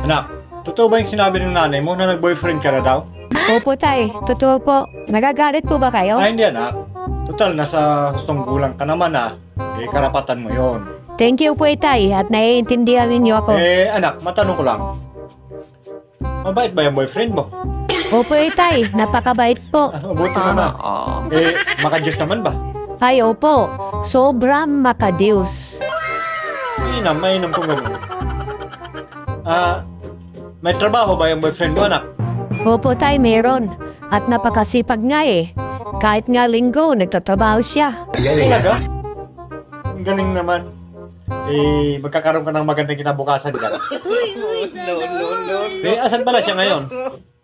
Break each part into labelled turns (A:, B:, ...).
A: Anak, totoo ba yung sinabi ng nanay mo na nag-boyfriend ka na daw?
B: Opo tay, totoo po. Nagagalit po ba kayo?
A: Ay, hindi anak. Total, nasa hustong gulang ka naman ah. Eh, karapatan mo yon.
B: Thank you po tay at naiintindihan ninyo ako.
A: Eh, anak, matanong ko lang. Mabait ba yung boyfriend mo?
B: Opo tay, napakabait po.
A: Ah, mabuti naman. Eh, makajus naman ba?
B: Ay opo, sobrang makadius.
A: Mainam, mainam kung ganun. Ah, may trabaho ba yung boyfriend mo, anak?
B: Opo tay, meron. At napakasipag nga eh. Kahit nga linggo, nagtatrabaho siya.
A: Talaga? Ang galing naman. Eh, magkakaroon ka ng magandang kinabukasan ka.
C: No, no, no.
A: Eh, asan pala siya ngayon?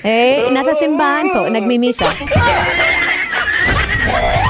B: Eh, nasa simbahan po, nagmimisa.